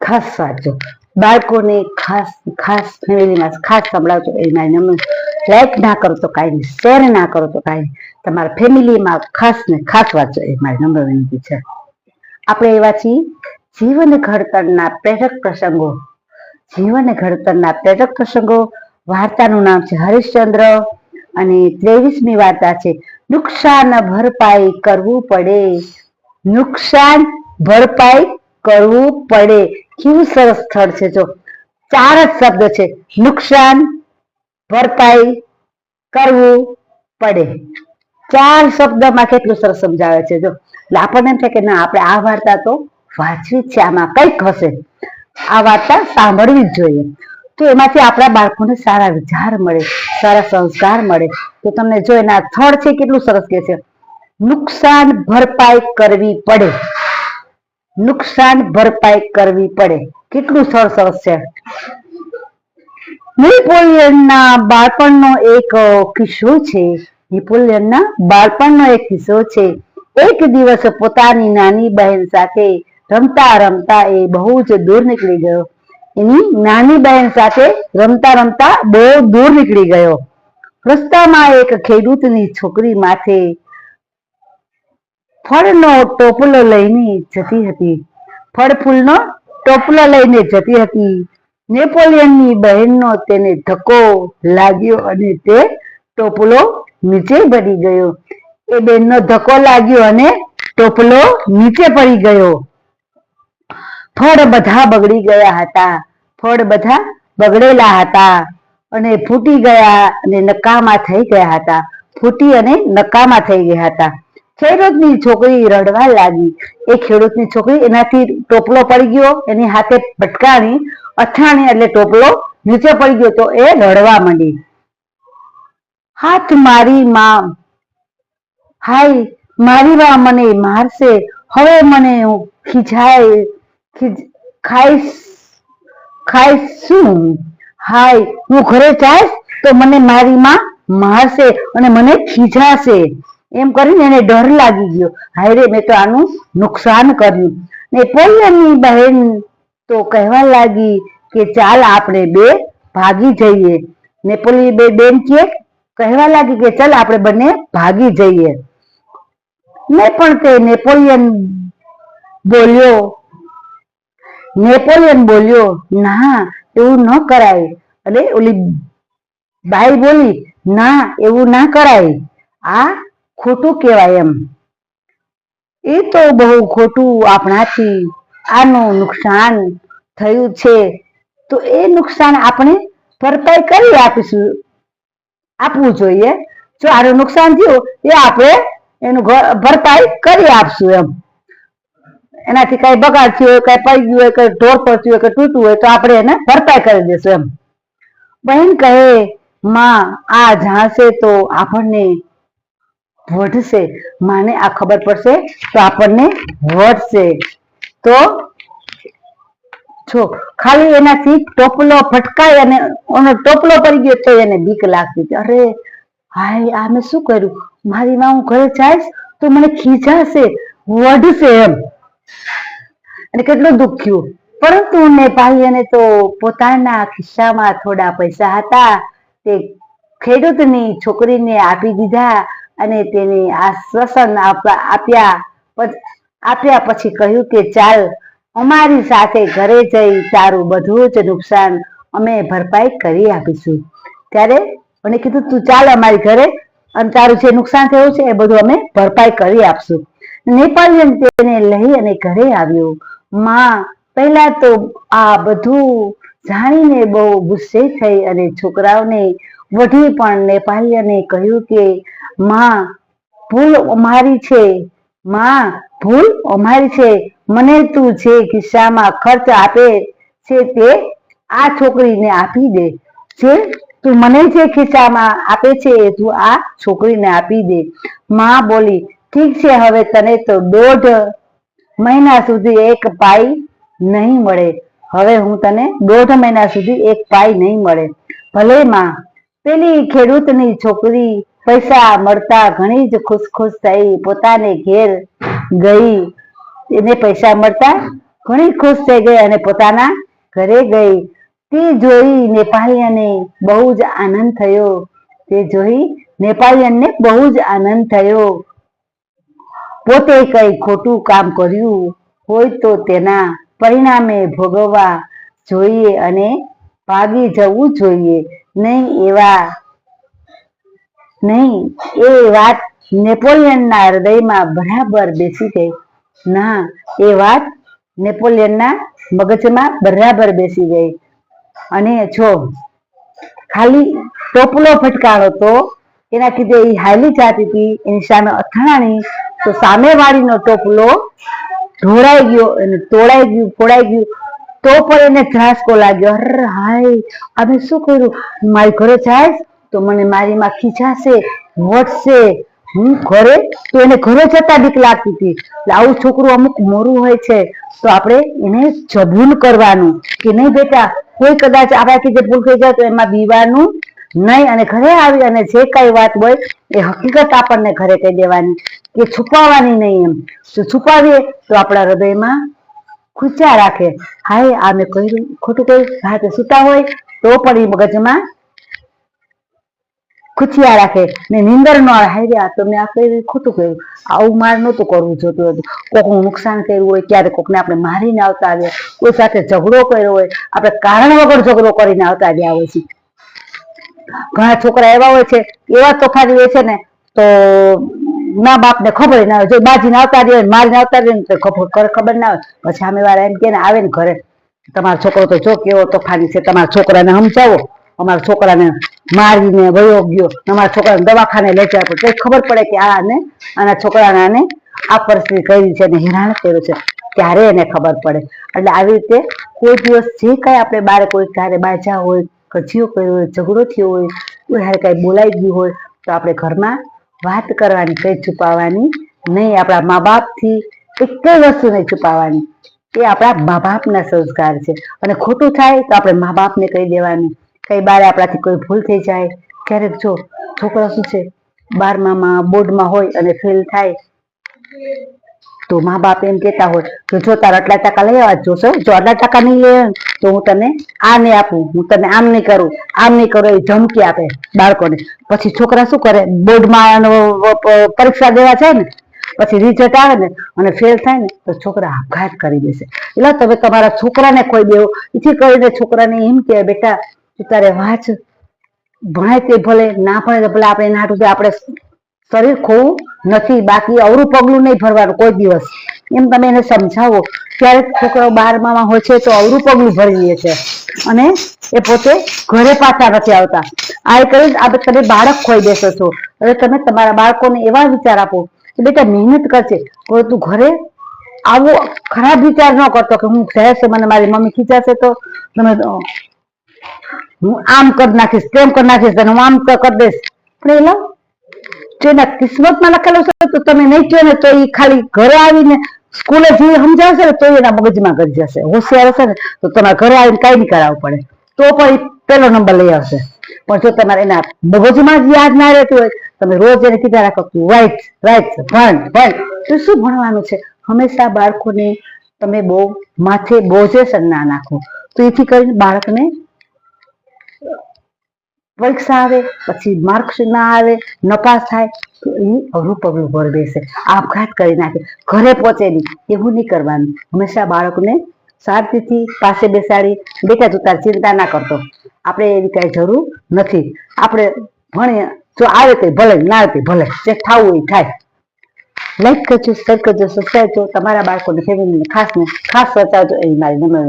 ખાસ વાંચજો. બાળકોને ખાસ ખાસ ફેમિલીમાં ખાસ સંભળાવજો. એ મારી લાઈક ના કરો તો કાંઈ નહીં શેર ના કરો તો કાંઈ નહીં. તમારા ફેમિલીમાં ખાસ ને ખાસ વાંચજો, એ મારી નમ્ર વિનંતી છે. આપણે એવા છીએ જીવન ઘડતરના પ્રેરક પ્રસંગો. જીવન ઘડતરના પ્રેરક પ્રસંગો. વાર્તાનું નામ છે હરિશ્ચંદ્ર અને ત્રેવીસમી વાર્તા છે, નુકસાન ભરપાઈ કરવું પડે. નુકસાન ભરપાઈ કરવું પડે. કેવું સરસ સ્થળ છે જો. ચાર જ શબ્દ છે. નુકસાન, ભરપાઈ, કરવું પડે. ચાર શબ્દમાં કેટલું સરસ સમજાવે છે જો. આપણને એમ છે કે ના, આપણે આ વાર્તા તો વાંચવી છે. આમાં કંઈક હશે. આ વાર્તા સાંભળવી જ જોઈએ. તો એમાંથી આપણા બાળકોને સારા વિચાર મળે, સારા સંસ્કાર મળે. તો તમને જો એના સ્થળ છે કેટલું સરસ કે છે. નુકસાન, ભરપાઈ કરવી પડે. નુકસાન ભરપાઈ કરવી પડે. કેટલું સરસ સરસ છે. નેપોલિયનના બાળપણનો એક કિસ્સો છે. નેપોલિયનના બાળપણનો એક કિસ્સો છે. એક દિવસ પોતાની નાની બહેન સાથે રમતા રમતા એ બહુ જ દૂર નીકળી ગયો. એની નાની બહેન સાથે રમતા રમતા બહુ દૂર નીકળી ગયો. રસ્તામાં એક ખેડૂતની છોકરી માથે ફળનો ટોપલો લઈને જતી હતી. ફળ ફૂલનો ટોપલો લઈને જતી હતી. નેપોલિયનની બહેનનો તેને ધક્કો લાગ્યો અને તે ટોપલો નીચે પડી ગયો. એ બેનનો ધક્કો લાગ્યો અને ટોપલો નીચે પડી ગયો. ફળ બધા બગડી ગયા હતા. ફળ બધા બગડેલા હતા અને ફૂટી ગયા અને નકામા થઈ ગયા હતા. ફૂટી અને નકામા થઈ ગયા હતા. ખેડૂતની છોકરી રડવા લાગી. એ ખેડૂતની છોકરી એનાથી ટોપલો પડી ગયો, એની હાથે ભટકાણી, અથાણી એટલે ટોપલો નીચે પડી ગયો તો એ રડવા માંડી. હાથ મારી માં, હાય, મારી માં મને મારશે, હવે મને હું ખીજાય, ખીજ- ખાઈશ ખાઈશ શું? હાય, હું ઘરે જાઈશ તો મને મારી માં મારશે અને મને ખીજાશે. એમ કરીને એને ડર લાગી ગયો. હાયરે મેં તો આનું નુકસાન કર્યું. નેપોલિયનની બહેન તો કહેવા લાગી કે, ચાલ આપણે બે ભાગી જઈએ. નેપોલિયન બે બેન કે, કહેવા લાગી કે, ચાલ આપણે બંને ભાગી જઈએ. ને પણ તે નેપોલિયન બોલ્યો. નેપોલિયન બોલ્યો, ના, એવું ન કરાય. અને ઓલી બાઈ બોલી, ના, એવું ના કરાય. આ ખોટું કહેવાય એમ. એ તો બહુ ખોટું આપણાથી આનું નુકસાન થયું છે. તો એ નુકસાન આપણે ભરપાઈ કરી આપીશું. આપવું જોઈએ. જો આનું નુકસાન થયું, એ આપણે એનું ભરપાઈ કરી આપશું એમ. એનાથી કઈ બગાડ થયો હોય, કઈ પડી ગયું હોય, કઈ ઢોર પડતું હોય, કઈ તૂટ્યું હોય, તો આપણે એને ભરપાઈ કરી દઈશું એમ. બહેન કહે, માં, આ જાણશે તો આપણને વઢશે માને આ ખબર પડશે તો આપણને વધશે. તો છો ખાલી એનાથી ટોપલો ફટકાય અને ઓનો ટોપલો પડી ગયો તો એને બીક લાગતી હતી. અરે હાય આ મેં શું કર્યું? મારી માં હું ઘરે જઈશ તો મને ખીજાશે, વઢશે એમ. અને કેટલું દુખ્યું પરંતુ ને ભાઈ એને તો પોતાના ખિસ્સામાં થોડા પૈસા હતા. તે ખેડૂતની છોકરીને આપી દીધા. અને તેને આશ્વાસન આપ્યા આપ્યા પછી કહ્યું કે, ચાલ, અમારી સાથે ઘરે જઈ તારું બધું જ નુકસાન અમે ભરપાઈ કરી આપીશું. ત્યારે મને કીધું, તું ચાલ અમારી ઘરે અને તારું જે નુકસાન થયું છે એ બધું અમે ભરપાઈ કરી આપશું. નેપાલિયન તેને લઈ અને ઘરે આવ્યો. માં, પહેલા તો આ બધું જાણીને બહુ ગુસ્સે થઈ અને છોકરાઓને વઢી પણ નેપાલિયને કહ્યું કે માં, ભૂલ અમારી છે. માં, ભૂલ અમારી છે. મને તું જે ખિસ્સામાં ખર્ચ આપે છે તે આ છોકરીને આપી દે. જે તું મને જે ખિસ્સામાં આપે છે એ તું આ છોકરીને આપી દે. માં બોલી, ઠીક છે, હવે તને તો દોઢ મહિના સુધી એક પાઈ નહીં મળે. હવે હું તને દોઢ મહિના સુધી એક પાઈ નહીં મળે. ભલે માં, પેલી ખેડૂતની છોકરી પૈસા મળતા ઘણી જ ખુશ ખુશ થઈ, પોતાને ઘેર ગઈ. એને પૈસા મળતા ઘણી ખુશ થઈ ગઈ અને પોતાના ઘરે ગઈ. તે જોઈ નેપાળીયને બહુ જ આનંદ થયો. તે જોઈ નેપાળીયનને બહુ જ આનંદ થયો. પોતે કઈ ખોટું કામ કર્યું હોય તો તેના પરિણામે ભોગવવા જોઈએ અને ભાગી જવું જોઈએ. નહીં એવા નહીં, એ વાત નેપોલિયનના હૃદયમાં બરાબર બેસી ગઈ. ના, એ વાત નેપોલિયનના મગજમાં બરાબર બેસી ગઈ. અને જો ખાલી ટોપલો ફટકારો તો એના કીધે એ હાલી જાતી હતી, એની સામે અથડાણી તો સામેવાળીનો ટોપલો ઢોળાઈ ગયો અને તોડાઈ ગયું, ફોડાઈ ગયું. તો પણ એને ધ્રાસકો લાગ્યો. અરે હાય, અમે શું કર્યું? મારી ઘરે જાય તો મને મારી માં ખીજાશે વટશે હું ઘરે, તો એને ઘરે જતા બીક લાગતી હતી. એટલે આવું છોકરું અમુક મોરું હોય છે, તો આપણે એને જબૂન કરવાનું કે નહીં બેટા, કોઈ કદાચ આપણાથી જે ભૂલ થઈ જાય તો એમાં બીવાનું નહીં અને ઘરે આવી અને જે કઈ વાત હોય એ હકીકત આપણને ઘરે કહી દેવાની કે છુપાવવાની નહીં એમ. તો છુપાવીએ તો આપણા હૃદયમાં ખૂચ્યા રાખે. હાય, આ મેં કહ્યું ખોટું કહ્યું રાતે સૂતા હોય તો પણ એ મગજમાં ખૂચ્યા રાખે ને ન હાય આ તો મેં આ કર્યું ખોટું કર્યું આવું માર નહોતું કરવું જોતું હતું. કોકનું નુકસાન કર્યું હોય ક્યારે કોકને આપણે મારીને આવતા આવ્યા. કોઈ સાથે ઝઘડો કર્યો હોય, આપણે કારણ વગર ઝઘડો કરીને આવતા આવ્યા હોય છે. ઘણા છોકરા એવા હોય છે, એવા તોફાની હોય છે ને, તો મા બાપ ને ખબર ના હોય. જો બાજીને આવતા રહે મારીને આવતા રહે ને, તો ખબર ખબર- ના હોય. પછી સામે વાળા એમ કે ને, આવે ને ઘરે. તમારો છોકરો તો જો કેવો તોફાની છે, તમારા છોકરાને સમજાવો. અમારા છોકરાને મારીને વયો ગયો. અમારા છોકરાને દવાખાને લઈ જાય. તો ખબર પડે કે આને આના છોકરાને આને આ પરિસ્થિતિ કરી છે અને હેરાન કર્યું છે. ત્યારે એને ખબર પડે. એટલે આવી રીતે કોઈ દિવસ જે કાંઈ આપણે બારે કોઈ ક્યારે બાજા હોય કજિયો કર્યો હોય, ઝઘડો થયો હોય, કોઈ હારે કાંઈ બોલાઈ ગયું હોય, તો આપણે ઘરમાં વાત કરવાની, કઈ છુપાવવાની નહીં. આપણા મા બાપથી એક કઈ વસ્તુ નહીં છુપાવવાની. એ આપણા મા બાપના સંસ્કાર છે. અને ખોટું થાય તો આપણે મા બાપને કહી દેવાનું. કઈ બારે આપણાથી કોઈ ભૂલ થઈ જાય, ક્યારેક જો છોકરો શું છે, બારમામાં, બોર્ડમાં હોય અને ફેલ થાય, તો મા બાપ એમ કહેતા હોય કે જો તારા આટલા ટકા લઈ આવવા જોશો, જો આટલા ટકા નહીં લે તો હું તને આ નહીં આપું, હું તને આમ નહીં કરું, આમ નહીં કરું, એ ધમકી આપે બાળકોને. પછી છોકરા શું કરે, બોર્ડમાં પરીક્ષા દેવા જાય ને, પછી રિઝલ્ટ આવે ને, અને ફેલ થાય ને, તો છોકરા આઘાત કરી દેશે. એટલે તમે તમારા છોકરાને કોઈ દેવો એથી કરીને છોકરાને એમ કે બેટા તારે વાંચ ભણાય તે ભલે, ના ભણે તો ભલે આપણે એના હાટું આપણે શરીર ખોવું નથી, બાકી અવરું પગલું નહીં ભરવાનું કોઈ દિવસ. એમ તમે એને સમજાવો, ક્યારેક છોકરાઓ બારમામાં હોય છે તો અવરું પગલું ભરી લે છે. અને એ પોતે ઘરે પાછા નથી આવતા. આ કરી આ તમે બાળક ખોઈ બેસો છો. હવે તમે તમારા બાળકોને એવા વિચાર આપો કે બેટા મહેનત કરશે પરંતુ ઘરે આવો ખરાબ વિચાર ન કરતો કે હું છે મને મારી મમ્મી ખીચાશે તો તમે હું આમ કરી નાખીશ, તેમ કરી નાખીશ અને હું આમ કરી દઈશ. પણ એ લો જેના કિસ્મતમાં લખેલું છે તો તમે નહીં કહો ને તો એ ખાલી ઘરે આવીને સ્કૂલે જે સમજાવશે ને તો એના મગજમાં કરી જશે, હોશિયાર હશે ને તો તમારે ઘરે આવીને કઈ નહીં કરાવવું પડે. તો પણ પેલો નંબર લઈ આવશે. પણ જો તમારે એના મગજમાં જ યાદ ના રહેતું હોય, તમે રોજ એને કીધા રાખો કે રાઈટ રાઈટ ભણ ભણ તો શું ભણવાનું છે? હંમેશા બાળકોને તમે બહુ માથે બોજે ના નાખો. તો એથી કરીને બાળકને પરીક્ષા આવે, પછી માર્ક્સ ના આવે, નપાસ થાય, તો એ અવરું પગલું ભર બેસે આપઘાત કરી નાખે. ઘરે પહોંચે નહીં. એવું નહીં કરવાનું. હંમેશા બાળકને શાંતિથી પાસે બેસાડી, બેટા તું ચિંતા ના કરતો. આપણે એવી કાંઈ જરૂર નથી. આપણે ભણીએ જો આવે તો ભલે, ના આવે તે ભલે. જે થવું એ થાય. લાઈક કરજો શેર કરજો સબસ્ક્રાઈબ તમારા બાળકોને ખાસ ને ખાસ બતાવજો એ મારી નમ્ર